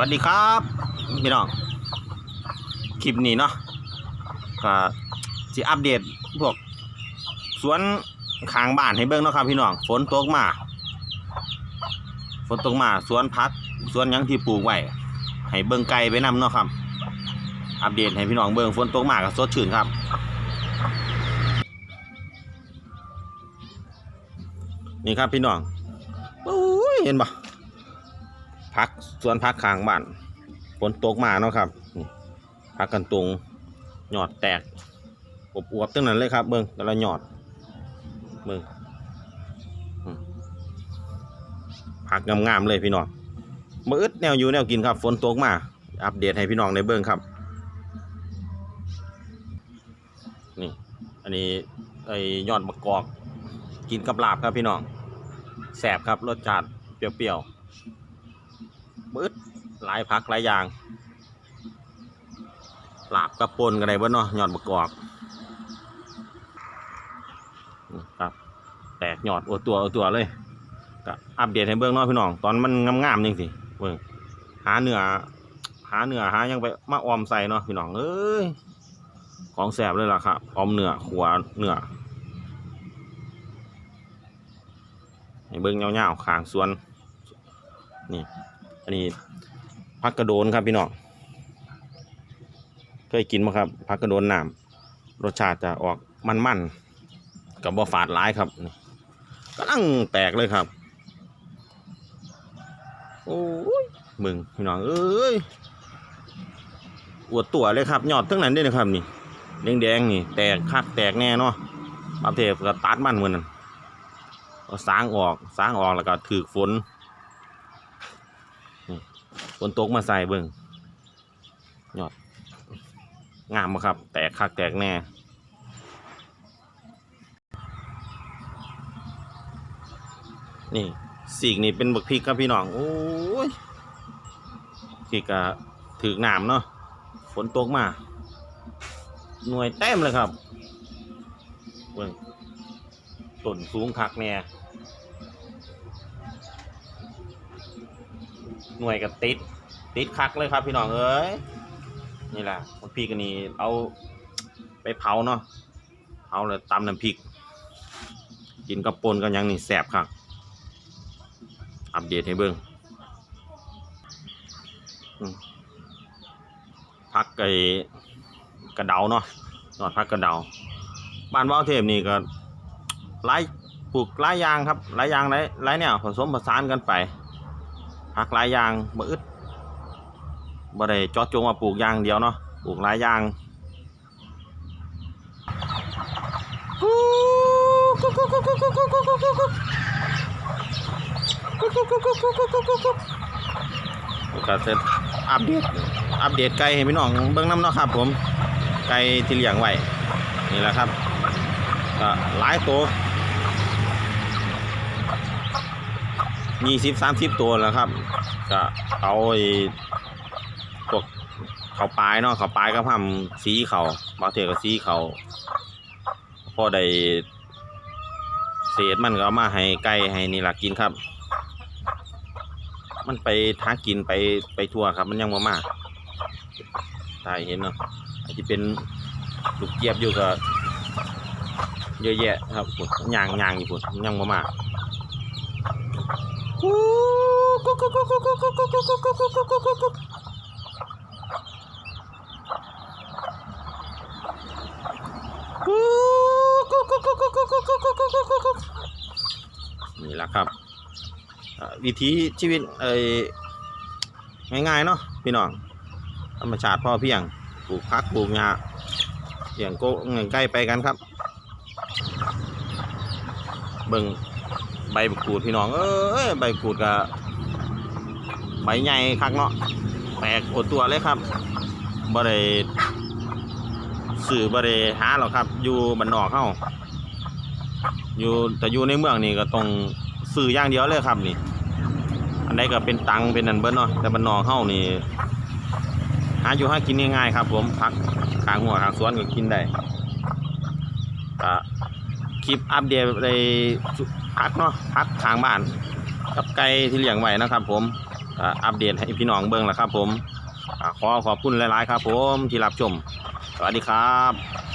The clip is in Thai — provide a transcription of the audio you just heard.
วัสดีครับพี่น้องคลิปนี้เนาะก็จะอัปเดตพวกสวนข้างบ้านให้เบิ่งเนาะครับพี่น้องฝนตกมา ฝนตกมาสวนพักสวนยังที่ปลูกไว้ให้เบิ่งไกลไปนํเนาะครับ อัปเดตให้พี่น้องเบิ่งฝนตกมาก็สดชื่นครับนี่ครับพี่น้องอเห็นปะ พักสวนพักข้างบ้านฝนตกมาเนาะครับพักกันตรงหยอดแตกอบอวบตั้งนั้นเลยครับ เบิ้งแต่ละหยอดเบิ้งอืมพักงามๆเลยพี่น้องมืออึดแนวอยู่แนวกินครับฝนตกมา อัปเดตให้พี่น้องในเบิ้งครับนี่อันนี้ไอยอดมะกอก กินกับลาบครับพี่น้องแสบครับรสชาติเปรี้ยวๆ มืดหลายพักหลายอย่างลาบกับปนกันได้บ่เนาะหยอดบกกอกครับแตกยอดโอตัวโอตัวเลยก็อัปเดตให้เบิ่งเนาะพี่น้อง ตอนมันงามๆจริงสิเบิ่งหาเนื้อหาเนื้อหายังไปมาออมใส่เนาะพี่น้องเอ้ยของแสบเลยล่ะครับออมเนื้อขัวเนื้อให้เบิ่งยาวๆขางสวนนี่ อันนี้พักกระโดนครับพี่น้องเคยกินไหมครับพักกระโดนน้ำรสชาติจะออกมันๆกับบฝาดร้ายครับกำลังแตกเลยครับ โอ้ยมึงพี่น้องเอ้ยอวดตัวเลยครับ ยอดทั้งนั้นด้วยนะครับนี่แดงๆนี่ แตกคักแตกแน่เนาะบาเทพก็ตัดมันเหมือนนั้นเอาสางออกสางออกแล้วก็ถือฝน ฝนตกมาใส่เบิ่งยอด งามบ่ครับ แตกคักแตกแน่นี่สีกนี่เป็นบักพริกครับพี่น้อง โอ้ยพริกอะถือหนามเนาะฝนตกมา หน่วยเต็มเลยครับเบิ่งต้นสูงคักแน่ หน่วยกับติด ติดคักเลยครับพี่น้องเอ้ยนี่แหละคนพี่กันนี่เอาไปเผาเนาะเผาเลยตำน้ำพริก กินกับปนกับยังนี่แสบครับอัปเดตให้เบิ่งอืมพักไอ้กระเดาเนาะนอดพักกระเดาบ้านว่าวเทพนี่ก็หลายปลูกหลายางครับหลายางหลายหลายแนวผสมผสานกันไป ผักหลายอย่างบ่อึดบ่ได้จาะจงว่าปลูกอย่างเดียวเนาะปลูกหลายอย่างก็จะอัปเดตอัปเดตไก่ให้พี่น้องเบิ่งน้ำเนาะครับ ผมไก่ที่เลี้ยงไว้นี่แหละครับก็หลายตัว ยี่สิบสามสิบตัวแล้วครับ ก็เอาไอ้พวกเขาปลายเนาะเขาปลายก็ทำสีเขาบางเทีก็สีเขาพอได้เศษมันก็เอามาให้ไก่ให้นี่หลักกินครับ มันไปทากินไปไปทั่วครับ มันยังมามาถ่ายเห็นเนาะอาจจะเป็นลูกเจี๊ยบอยู่ก็เยอะแยะครับพุ่นย่างย่างอยู่พุ่นยังมามา นี่แหละครับวิถีชีวิตเอ้ง่ายๆเนาะพี่น้องธรรมชาติพ่อเพียงปลูกพักปลูกหญ้าเลี้ยงโกเงใกล้ไปกันครับ เบิ่ง ใบกรูดพี่น้องเอ้ยใบกูดกับใบใหญ่คักเนาะแปลกโอตัวเลยครับบ่ได้สื่อบ่ได้หาหรอกครับ อยู่บ้านนอกเฮาอยู่แต่อยู่ในเมืองนี่ก็ต้องสื่ออย่างเดียวเลยครับนี่ อันใดก็เป็นตังเป็นนันเบิดเนาะแต่บ้านนอกเฮานี่หาอยู่หากินง่ายๆครับ ผมพักขางหัวขางสวนก็กินได้คลิปอัปเดตใน พักเนาะพักทางบ้านกับไก่ที่เลี้ยงไว้นะครับ ผมอ่าอัปเดตให้พี่น้องเบิ้งแหละครับ ผมขอขอบคุณหลาย ๆ ครับ ผมที่รับชม สวัสดีครับ